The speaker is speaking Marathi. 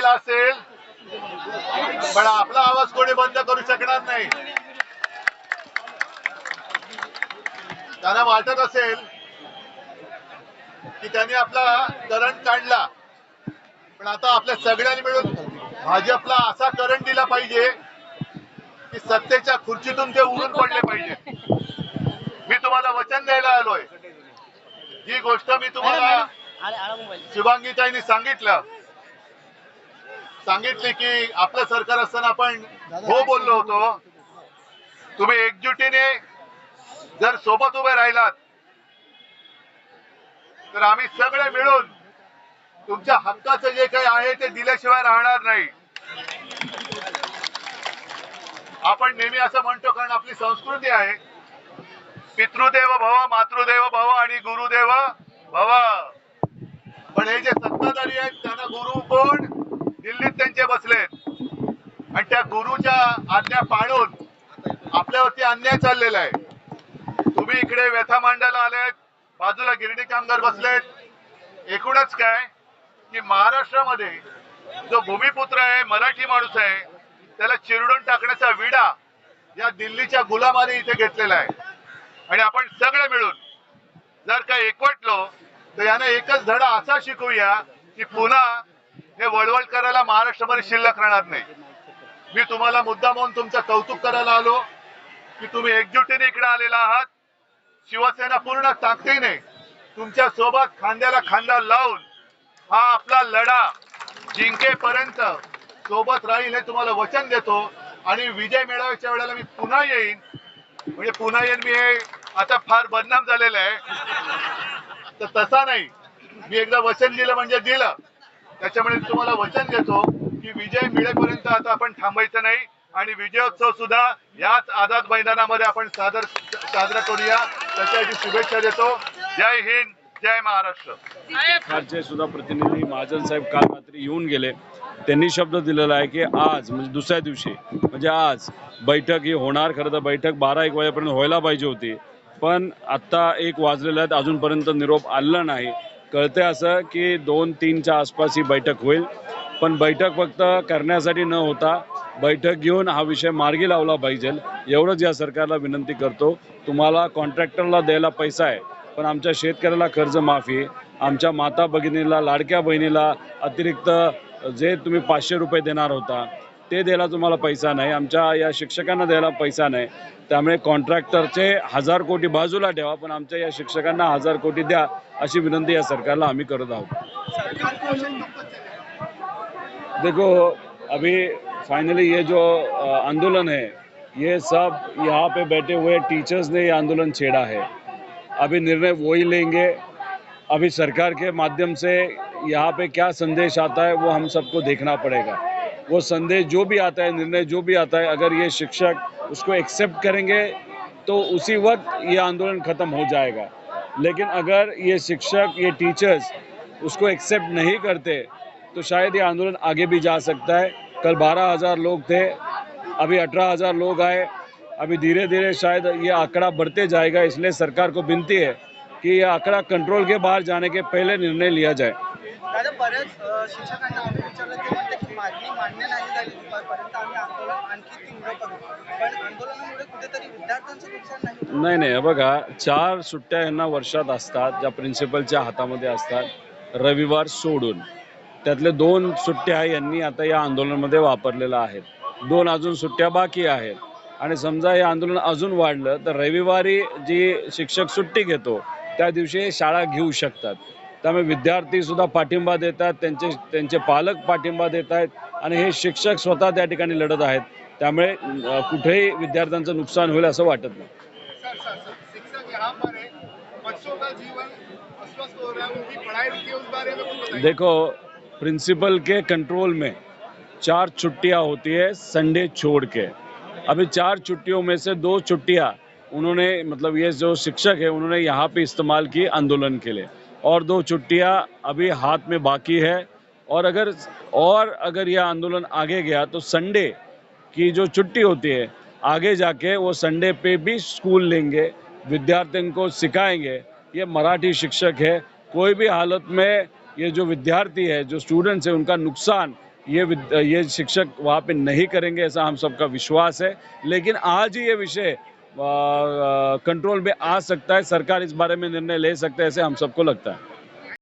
केला असेल पण आपला आवाज कोणी बंद करू शकणार नाही. त्यांना वाटत असेल की त्यांनी आपला करंट काढला पण आता आपल्या सगळ्यांनी मिळून भाजपला असा करंट दिला पाहिजे की सत्तेच्या खुर्चीतून ते उडून पडले पाहिजे. मी तुम्हाला वचन द्यायला आलोय. जी गोष्ट मी तुम्हाला शुभांगीताईंनी सांगितलं. सांगितले की आपलं सरकार असताना आपण हो बोललो होतो. तुम्ही एकजुटीने जर सोबत उभे राहिलात तर आम्ही सगळे मिळून तुमच्या हक्काचं जे काही आहे ते दिल्याशिवाय राहणार नाही. आपण नेहमी असं म्हणतो कारण आपली संस्कृती आहे. पितृदेव भव मातृदेव भव आणि गुरुदेव भव. पण हे जे सत्ताधारी आहेत त्यांना गुरु कोण? दिल्लीत त्यांचे बसलेत आणि त्या गुरुच्या आज्ञा पाळून आपल्यावरती अन्याय चाललेला आहे. तुम्ही इकडे व्यथा मांडायला आलेत बाजूला गिरणी कामगार बसलेत. एकूणच काय की महाराष्ट्रामध्ये जो भूमिपुत्र आहे मराठी माणूस आहे त्याला चिरडून टाकण्याचा विडा या दिल्लीच्या गुलामाने इथे घेतलेला आहे. आणि आपण सगळे मिळून जर का एकवटलो तर यानं एकच धडा असा शिकवूया की पुन्हा हे वळवळ करायला महाराष्ट्रभर शिल्लक राहणार नाही. मी तुम्हाला मुद्दा म्हणून तुमचं कौतुक करायला आलो की तुम्ही एकजुटीने इकडे आलेला आहात. शिवसेना पूर्ण ताकदीने तुमच्यासोबत खांद्याला खांदा लावून हा आपला लढा जिंकेपर्यंत सोबत राहील हे तुम्हाला वचन देतो आणि विजय मिळवायच्या वेळेला मी पुन्हा येईन. म्हणजे पुन्हा येईन मी हे आता फार बदनाम झालेलं आहे. तर तसा नाही. मी एकदा वचन दिलं म्हणजे दिलं. त्याच्यामुळे मी तुम्हाला वचन देतो की विजय मिळेपर्यंत आता आपण थांबायचं नाही आणि विजयोत्सव सुद्धा याच आझाद मैदानामध्ये आपण सादर साजरा करूया. त्याच्यासाठी शुभेच्छा देतो. जय हिंद जय महाराष्ट्र. सरकारचे सुद्धा प्रतिनिधी महाजन साहेब काल रात्री येऊन गेले. त्यांनी शब्द दिलेला आहे की आज म्हणजे दुसऱ्या दिवशी म्हणजे आज बैठक ही होणार. खरं तर बैठक बारा एक वाजेपर्यंत व्हायला पाहिजे होती. पण आत्ता एक वाजलेलं आहेत अजूनपर्यंत निरोप आलेला नाही. कळतंय असं की दोन तीनच्या आसपास ही बैठक होईल. पण बैठक फक्त करण्यासाठी न होता बैठक घेऊन हा विषय मार्गी लावला पाहिजे. एवढंच या सरकारला विनंती करतो. तुम्हाला कॉन्ट्रॅक्टरला द्यायला पैसा आहे पण आमच्या शेतकऱ्याला कर्जमाफी आमच्या माता भगिनीला लाडक्या बहिणीला अतिरिक्त जे तुम्ही पाचशे रुपये देणार होता ते द्यायला तुम्हाला पैसा नाही. आमच्या या शिक्षकांना द्यायला पैसा नाही. त्यामुळे कॉन्ट्रॅक्टरचे हजार कोटी बाजूला ठेवा पण आमच्या या शिक्षकांना हजार कोटी द्या अशी विनंती या सरकारला आम्ही करत आहोत. देखो अभी फाइनली ये जो आंदोलन है ये सब यहाँ पे बैठे हुए टीचर्स ने ये आंदोलन छेड़ा है। अभी निर्णय वही लेंगे। अभी सरकार के माध्यम से यहाँ पे क्या संदेश आता है वो हम सबको देखना पड़ेगा। वो संदेश जो भी आता है, निर्णय जो भी आता है, अगर ये शिक्षक उसको एक्सेप्ट करेंगे तो उसी वक्त ये आंदोलन ख़त्म हो जाएगा। लेकिन अगर ये शिक्षक, ये टीचर्स उसको एक्सेप्ट नहीं करते तो शायद ये आंदोलन आगे भी जा सकता है। कल बारह हज़ार लोग थे, अभी अठारह हज़ार लोग आए, अभी धीरे धीरे शायद ये आंकड़ा बढ़ते जाएगा, इसलिए सरकार को विनती है कि ये आंकड़ा कंट्रोल के बाहर जाने के पहले निर्णय लिया जाए। मागणी मान्य नाही झाली दुपारपर्यंत आम्ही आंदोलन आणखी तीव्र करू. पण आंदोलनामुळे कुठेतरी विद्यार्थ्यांचं नुकसान नाही नाही नाही बघा चार सुट्ट्या यांना वर्षात असतात ज्या प्रिन्सिपलच्या हातामध्ये असतात रविवार सोडून. त्यातले दोन सुट्ट्या यांनी आता या आंदोलनामध्ये वापरलेल्या आहेत. दोन अजून सुट्ट्या बाकी आहेत. आणि समजा हे आंदोलन अजून वाढलं तर रविवारी जी शिक्षक सुट्टी घेतो त्या दिवशी शाळा घेऊ शकतात. त्यामुळे विद्यार्थी सुद्धा पाठिंबा देतात त्यांचे त्यांचे पालक पाठिंबा देत आहेत आणि हे शिक्षक स्वतः त्या ठिकाणी लढत आहेत. त्यामुळे कुठेही विद्यार्थ्यांचं नुकसान होईल असं वाटत नाही. सर सर सर शिक्षक यहाँ पर है बच्चों का जीवन अस्वस्थ हो रहा है उनकी पढ़ाई रुकी है उस बारे में कुछ बताइए। देखो प्रिंसिपल के कंट्रोल में चार छुट्टियां होती है संडे छोड़ के। अभी चार छुट्टियों में से दो छुट्टियां उन्होंने मतलब ये जो शिक्षक है उन्होंने यहाँ पे इस्तेमाल की आंदोलन के लिए। और दो छुट्टियाँ अभी हाथ में बाकी है। और अगर और अगर यह आंदोलन आगे गया तो संडे की जो छुट्टी होती है, आगे जाके वो संडे पे भी स्कूल लेंगे, विद्यार्थियों को सिखाएँगे। ये मराठी शिक्षक है, कोई भी हालत में ये जो विद्यार्थी है, जो स्टूडेंट्स है, उनका नुकसान ये ये शिक्षक वहाँ पे नहीं करेंगे, ऐसा हम सबका विश्वास है। लेकिन आज ही ये विषय कंट्रोल में आ सकता है सरकार इस बारे में निर्णय ले सकता है ऐसे हम सबको लगता है।